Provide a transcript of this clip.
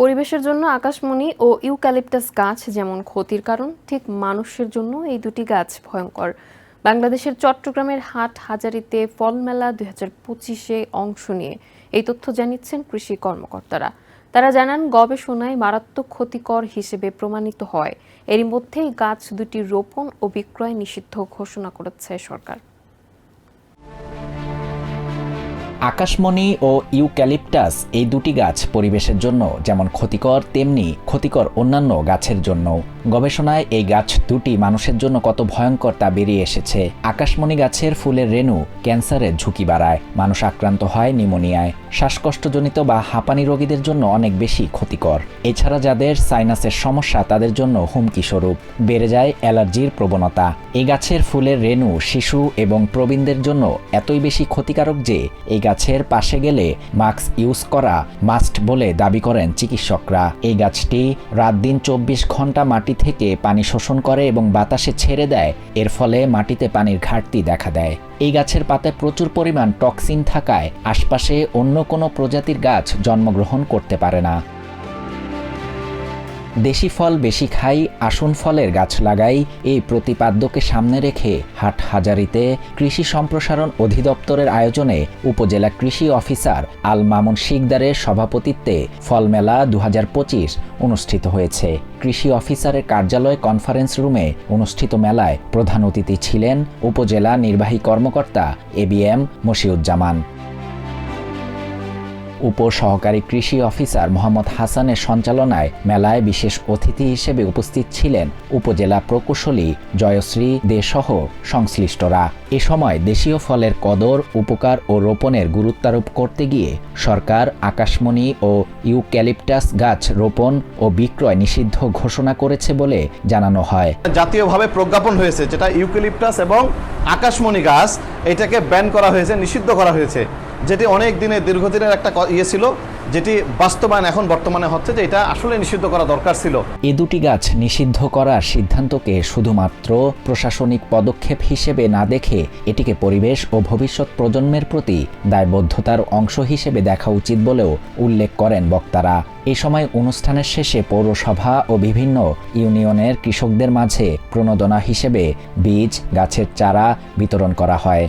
পরিবেশের জন্য আকাশমণি ও ইউক্যালিপটাস গাছ যেমন ক্ষতির কারণ, ঠিক মানুষের জন্য এই দুটি গাছ ভয়ঙ্কর। বাংলাদেশের চট্টগ্রামের হাট হাজারিতে ফল মেলা দুই হাজার পঁচিশে অংশ নিয়ে এই তথ্য জানিয়েছেন কৃষি কর্মকর্তারা। তারা জানান, গবেষণায় মারাত্মক ক্ষতিকর হিসেবে প্রমাণিত হয়। এরই মধ্যেই গাছ দুটি রোপণ ও বিক্রয় নিষিদ্ধ ঘোষণা করেছে সরকার। আকাশমণি ও ইউক্যালিপটাস এই দুটি গাছ পরিবেশের জন্য যেমন ক্ষতিকর, তেমনি ক্ষতিকর অন্যান্য গাছের জন্য গবেষণায় এই গাছ দুটি মানুষের জন্য কত ভয়ঙ্কর তা বেরিয়ে এসেছে। আকাশমণি গাছের ফুলের রেণু ক্যান্সারের ঝুঁকি বাড়ায়। মানুষ আক্রান্ত হয় নিউমোনিয়ায়। শ্বাসকষ্টজনিত বা হাঁপানি রোগীদের জন্য অনেক বেশি ক্ষতিকর। এছাড়া যাদের সাইনাসের সমস্যা, তাদের জন্য হুমকি স্বরূপ। বেড়ে যায় অ্যালার্জির প্রবণতা। এই গাছের ফুলের রেণু শিশু এবং প্রবীণদের জন্য এতই বেশি ক্ষতিকারক যে, এই গাছের পাশে গেলে মাস্ক ইউজ করা মাস্ট বলে দাবি করেন চিকিৎসকরা। এই গাছটি রাত দিন চব্বিশ ঘণ্টা মাটি থেকে পানি শোষণ করে এবং বাতাসে ছেড়ে দেয়, এর ফলে মাটিতে পানির ঘাটতি দেখা দেয়। এই গাছের পাতায় প্রচুর পরিমাণ টক্সিন থাকায় আশপাশে অন্য কোনো প্রজাতির গাছ জন্মগ্রহণ করতে পারে না। দেশি ফল বেশি খাই, আসন ফলের গাছ লাগাই, এই প্রতিপাদ্যকে সামনে রেখে হাট হাজারিতে কৃষি সম্প্রসারণ অধিদপ্তরের আয়োজনে উপজেলা কৃষি অফিসার আল মামুন শিকদারের সভাপতিত্বে ফলমেলা দু হাজার পঁচিশ অনুষ্ঠিত হয়েছে। কৃষি অফিসারের কার্যালয় কনফারেন্স রুমে অনুষ্ঠিত মেলায় প্রধান অতিথি ছিলেন উপজেলা নির্বাহী কর্মকর্তা এ বি এম মশিউজ্জামান। উপ সহকারী কৃষি অফিসার মোহাম্মদ হাসানের সঞ্চালনায় মেলায় বিশেষ অতিথি হিসেবে উপস্থিত ছিলেন উপজেলা প্রকৌশলী জয়শ্রী দে সহ সংশ্লিষ্টরা। এ সময় দেশীয় ফলের কদর, উপকার ও রোপণের গুরুত্বারোপ করতে গিয়ে সরকার আকাশমণি ও ইউক্যালিপটাস গাছ রোপণ ও বিক্রয় নিষিদ্ধ ঘোষণা করেছে বলে জানানো হয়। জাতীয়ভাবে প্রজ্ঞাপন হয়েছে, যেটা ইউক্যালিপটাস এবং আকাশমণি গাছ, এটাকে ব্যান করা হয়েছে, নিষিদ্ধ করা হয়েছে। যেটি অনেক দিনের দীর্ঘদিনের একটা ইয়ে ছিল, যেটি বাস্তবায়ন এখন বর্তমানে হচ্ছে যে এটা আসলে নিষিদ্ধ করা দরকার ছিল। এ দুটি গাছ নিষিদ্ধ করার সিদ্ধান্তকে শুধুমাত্র প্রশাসনিক পদক্ষেপ হিসেবে না দেখে এটিকে পরিবেশ ও ভবিষ্যৎ প্রজন্মের প্রতি দায়বদ্ধতার অংশ হিসেবে দেখা উচিত বলেও উল্লেখ করেন বক্তারা। এ সময় অনুষ্ঠানের শেষে পৌরসভা ও বিভিন্ন ইউনিয়নের কৃষকদের মাঝে প্রণোদনা হিসেবে বীজ, গাছের চারা বিতরণ করা হয়।